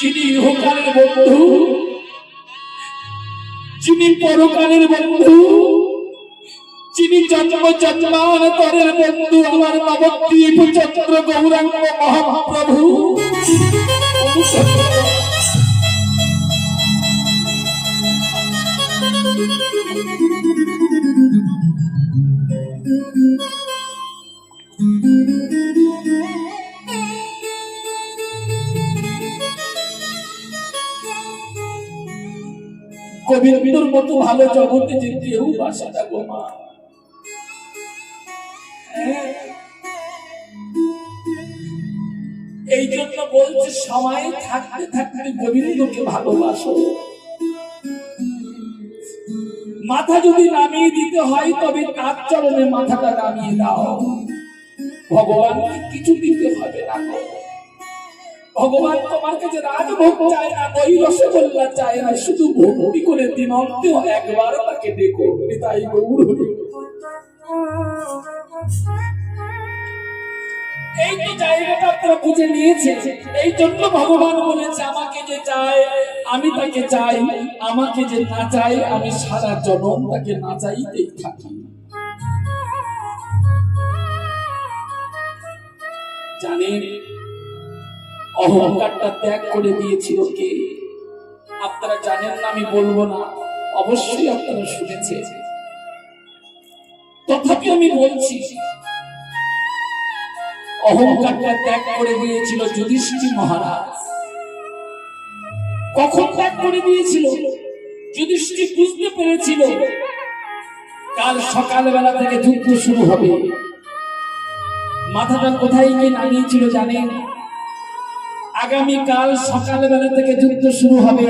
যিনি ইহকালের বন্ধু, যিনি পরকালের বন্ধু, যিনি জন্ম জন্মান্তরের বন্ধু, আমার নবদ্বীপ চন্দ্র গৌরাঙ্গ মহাপ্রভু। মতো ভালো জগতে বাসা গো মা। এই জন্য বলছে, সময় থাকতে থাকতে গোবিন্দকে ভালোবাসো মাথা যদি নামিয়ে দিতে হয়, তবে তার চরণে মাথাটা নামিয়ে দাও ভগবানকে কিছু দিতে হবে না। ভগবান তোমার কাছে রাজভোগ চায় না দই রসগোল্লা চায় না, শুধু ভক্তি করে দিন অন্তেও একবার তাকে ডেকো তাই গৌর। এই তো জায়গাটা আপনারা বুঝে নিয়েছে এই জন্য ভগবান বলেছে, আমাকে যে চায়, আমি তাকে চাই, আমাকে যে না চাই, আমি সারা জনম তাকে না চাইতেই থাকি জানেন অহংকারটা ত্যাগ করে দিয়েছিল কে? আপনারা জানেন না, আমি বলব না। অবশ্যই আপনারা শুনেছেন। তথাপি আমি বলছি, অহংকারটা ত্যাগ করে দিয়েছিল যুধিষ্ঠির মহারাজ। কখন ত্যাগ করে দিয়েছিল? যুধিষ্ঠির বুঝতে পেরেছিল। কাল সকালবেলা থেকে যুদ্ধ শুরু হবে। মাথাটা কোথায় গিয়ে নামিয়েছিল জানেন? আগামী কাল সকালবেলা থেকে যুদ্ধ শুরু হবে।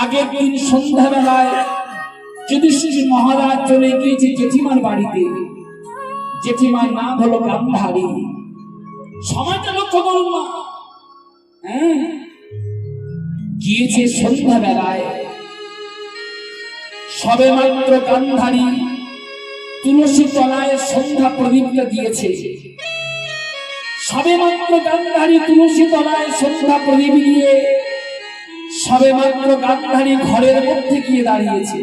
আগের দিন সন্ধ্যাবেলায় যুধিষ্ঠির মহারাজ চলে গিয়েছে জেঠিমার বাড়িতে। জেঠিমার নাম হলো গান্ধারী। সময়টা লক্ষ্য করুন না হ্যাঁ? গিয়েছে সন্ধ্যাবেলায়। সবে মাত্র গান্ধারী তুলসী তলায় সন্ধ্যা প্রদীপটা দিয়েছে। সবে মাত্র গান্ধারী তুলসী তলায় সন্ধ্যা প্রদীপ দিয়ে সবে মাত্র গান্ধারী ঘরের মধ্যে গিয়ে দাঁড়িয়েছে।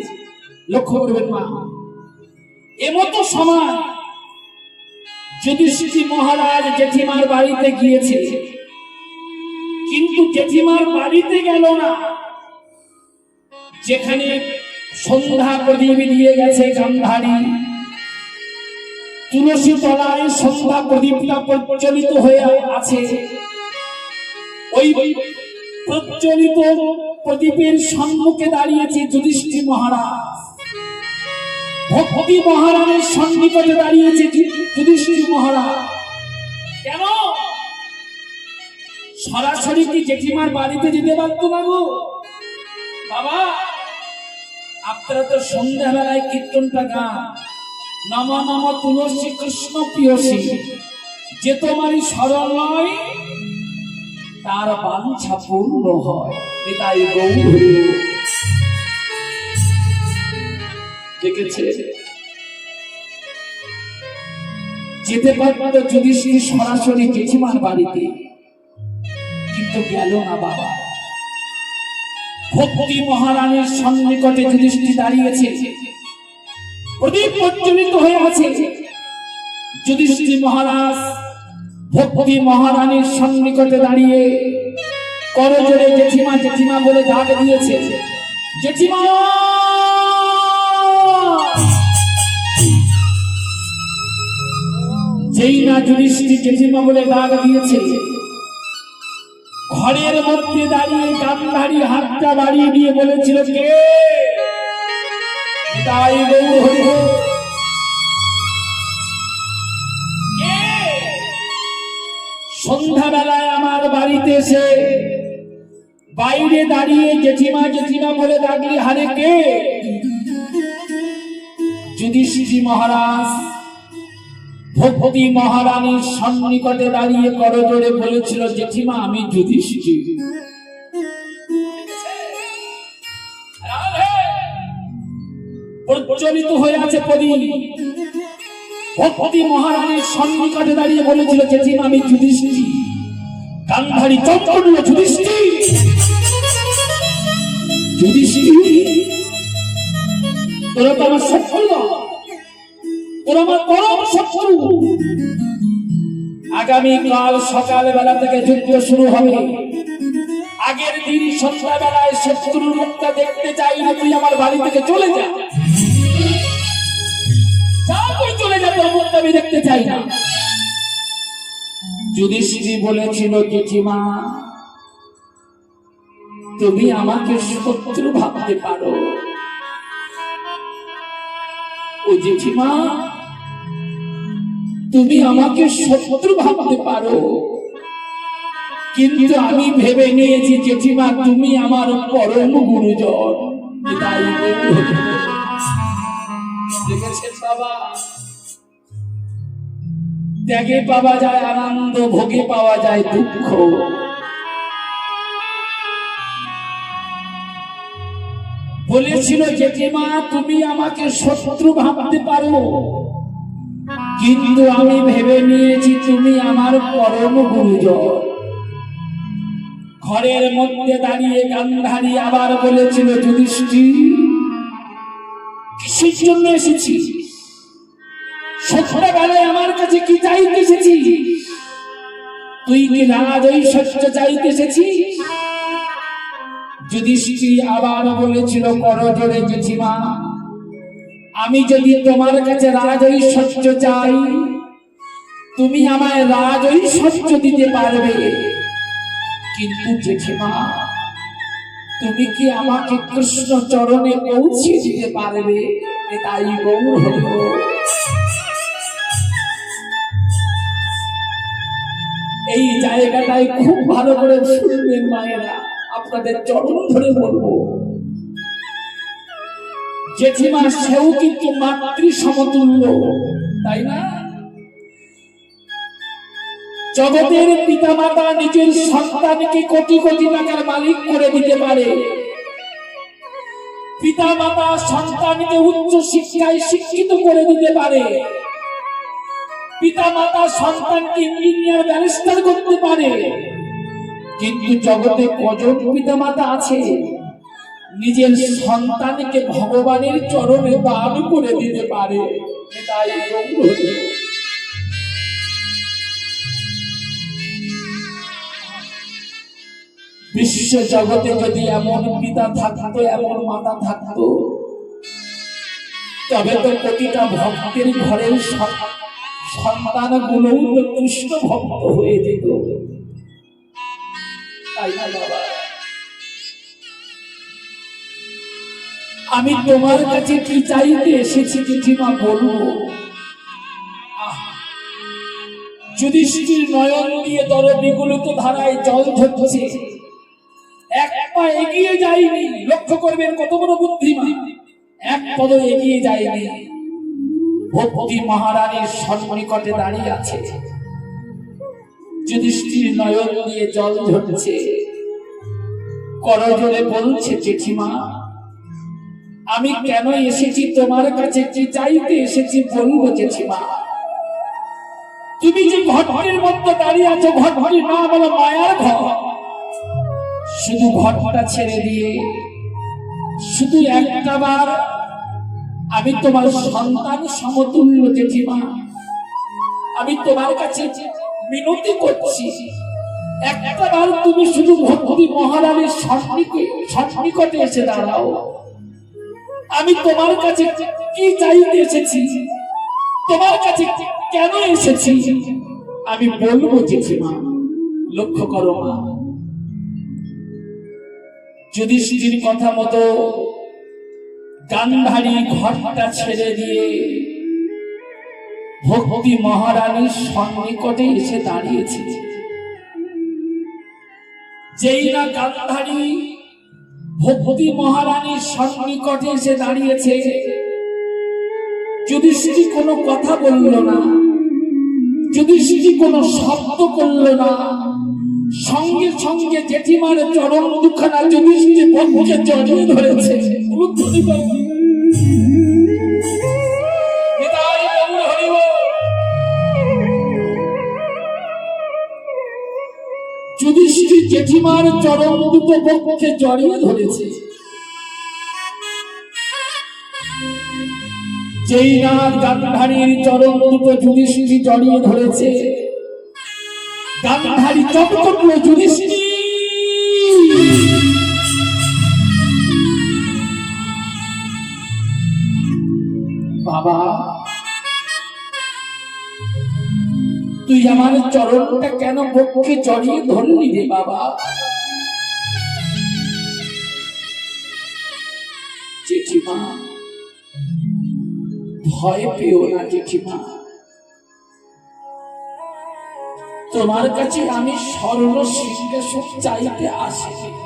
লক্ষ্য করবেন মা, এমতো সময় যুধিষ্ঠি মহারাজ জেঠিমার বাড়িতে গিয়েছে। কিন্তু জেঠিমার বাড়িতে গেল না। যেখানে সন্ধ্যা প্রদীপ দিয়ে গেছে গান্ধারী। তুলসী তলায় সন্ধ্যা প্রদীপটা প্রচলিত হয়ে আছে। ওই প্রচলিত প্রদীপের সম্মুখে দাঁড়িয়েছে যুধিষ্ঠি মহারাজ। ভক্তি মহারাজের সন্নিকটে দাঁড়িয়েছে যুধিষ্ঠির মহারাজ। কেন? সরাসরি কি জেঠিমার বাড়িতে যেতে পারত না গো? বাবা, আপনারা তো সন্ধ্যাবেলায় কীর্তনটা গান। নম নম তুলসী কৃষ্ণ প্রিয়সী যে তোমারই স্মরণ নয়, তার বাঞ্ছা পূর্ণ হয়। তাই গৌর। দেখেছে? যেতে যদি সে সরাসরি জেঠিমার বাড়িতে, কিন্তু গেল না বাবা। ভক্তি মহারানীর সন্নিকটে যুধিষ্ঠি দাঁড়িয়েছে। প্রদীপ প্রজ্বলিত হয়ে আছে। যুধিষ্ঠির মহারাজ সন্নিকটে দাঁড়িয়ে জেঠিমা জেঠিমা বলে ডাক দিয়েছে, জেঠিমা! যেই না জেঠিমা বলে দিয়েছে, ঘরের মধ্যে দাঁড়িয়ে গান্ধারী হাতটা বাড়িয়ে দিয়ে বলেছিল, কে? তাই গৌর হরি? সন্ধ্যাবেলায় আমার বাড়িতে এসে বাইরে দাঁড়িয়ে জেঠিমা জেঠিমা বলে ডাকলি হারে কে? যুধিষ্ঠির মহারাজ ভক্তি মহারানীর সন্নিকটে দাঁড়িয়ে করজোরে বলেছিল জেঠিমা আমি যুধিষ্ঠির। প্রজ্বলিত হয়ে আছে প্রদীপ। ভক্তি মহারানীর সন্নিকটে দাঁড়িয়ে বলেছিল জেঠিমা আমি যুধিষ্ঠির। গান্ধারী চম্পন্ন যুধিষ্ঠির। যুধিষ্ঠির, তোরা তো আমার শত্রু না তোরা আমার পরম শত্রু। আগামী কাল সকাল বেলা থেকে যুদ্ধ শুরু হবে। আগের দিন সন্ধ্যা বেলায় শত্রুর মুখটা দেখতে চাই না তুই আমার বাড়ি থেকে চলে যা। আমি দেখতে চাই না। যুধিষ্ঠি বলেছিল জেঠিমা তুমি আমাকে শত্রু ভাবতে পারো। ও জেঠিমা তুমি আমাকে শত্রু ভাবতে পারো। কিন্তু আমি ভেবে নিয়েছি জেঠিমা তুমি আমার পরম গুরুজন। দেখেছেন বাবা? ত্যাগে পাওয়া যায় আনন্দ, ভোগে পাওয়া যায় দুঃখ। বলেছিল জেঠিমা তুমি আমাকে শত্রু ভাবতে পারো। কিন্তু আমি ভেবে নিয়েছি তুমি আমার পরম গুরুজন। ঘরের মধ্যে দাঁড়িয়ে গান্ধারী আবার বলেছিল, যুধিষ্ঠি, কিসের জন্য এসেছি সত্যবেলায় আমার কাছে কি চাইতে এসেছি? তুই কি রাজ ঐশ্বর্য চাইতে এসেছিস যুধিষ্ঠি আবার বলেছিল করজোরে জেঠিমা, আমি যদি তোমার কাছে রাজ ঐশ্বর্য চাই, তুমি আমায় রাজ ঐশ্বর্য দিতে পারবে। কিন্তু জেঠিমা, তুমি কি আমাকে কৃষ্ণ চরণে পৌঁছে দিতে পারবে? তাই গৌর হল। এই জায়গাটায় খুব ভালো করে শুনবেন মায়েরা। আপনাদের চরণ ধরে বলব। জেঠিমা সেও কিন্তু মাতৃ সমতুল্য তাই না? জগতের পিতামাতা নিজের সন্তানকে কোটি কোটি টাকার মালিক করে দিতে পারে। পিতামাতা সন্তানকে উচ্চ শিক্ষায় শিক্ষিত করে দিতে পারে। পিতামাতা সন্তানকে ইঞ্জিনিয়ার ব্যারিস্টার করতে পারে। কিন্তু জগতে কজন পিতামাতা আছে? নিজের সন্তানকে ভগবানের চরণে দান করে দিতে পারে। বিশ্ব জগতে যদি এমন পিতা থাকতো, এমন মাতা থাকতো, তবে তো প্রতিটা ভক্তের ঘরের সন্তান গুলোও তো কৃষ্ণ ভক্ত হয়ে যেত। আমি তোমার কাছে কি চাইতে এসেছি জেঠিমা বলব? যুধিষ্ঠির নয়ন দিয়ে দরদিগুলোতে ধারায় জল ঝরছে, এক পা এগিয়ে যায়নি, লক্ষ্য করবেন কত বড় বুদ্ধিমান। এক পদ এগিয়ে যায়নি। ভক্তি মহারানীর সন্নিকটে দাঁড়িয়ে আছে। যুধিষ্ঠির নয়ন দিয়ে জল ঝরছে। করজোরে বলছে, জেঠিমা, আমি কেন এসেছি? তোমার কাছে কি চাইতে এসেছি বলব, জেঠিমা। তুমি যে ঘটের মধ্যে দাঁড়িয়ে আছো ঘটঘটির নাম বলো মায়ার ঘর। শুধু ঘটটা ছেড়ে দিয়ে, শুধু একটা বার আমি তোমার সন্তান সমতুল্য জেঠিমা আমি তোমার কাছে মিনতি করছি। একটা তুমি শুধু ভক্তি মহারানীর সন্নিকটে এসে দাঁড়াও। আমি তোমার কাছে কি চাইতে এসেছি? তোমার কাছে কেন এসেছি? আমি বলব জেঠিমা লক্ষ্য করো মা। যুধিষ্ঠির কথা মতো গান্ধারী ঘরটা ছেড়ে দিয়ে ভক্তি মহারানীর সন্নিকটে এসে দাঁড়িয়েছে। যেই না গান্ধারী ভক্তি মহারানীর সন্নিকটে এসে দাঁড়িয়েছে যদি যুধিষ্ঠি কোনো কথা বলল না যদি যুধিষ্ঠি কোনো শব্দ করল না। সঙ্গে সঙ্গে জেঠিমার চরম দুখানা যুধিষ্ঠি বন্ধুকে জড়িয়ে ধরেছে। যুধিষ্ঠি জেঠিমার চরম দুটো পক্ষে জড়িয়ে ধরেছে। যেই না গান্ধারীর দুটো যুধিষ্ঠি জড়িয়ে ধরেছে। গান্ধারী চট করল যুধিষ্ঠির। বাবা, তুই আমার চরণটা কেন বক্ষে জড়িয়ে ধরলি রে বাবা? জেঠিমা, ভয় পেও না জেঠিমা। তোমার কাছে আমি স্বর্ণ সিংহাসন চাইতে আসিনি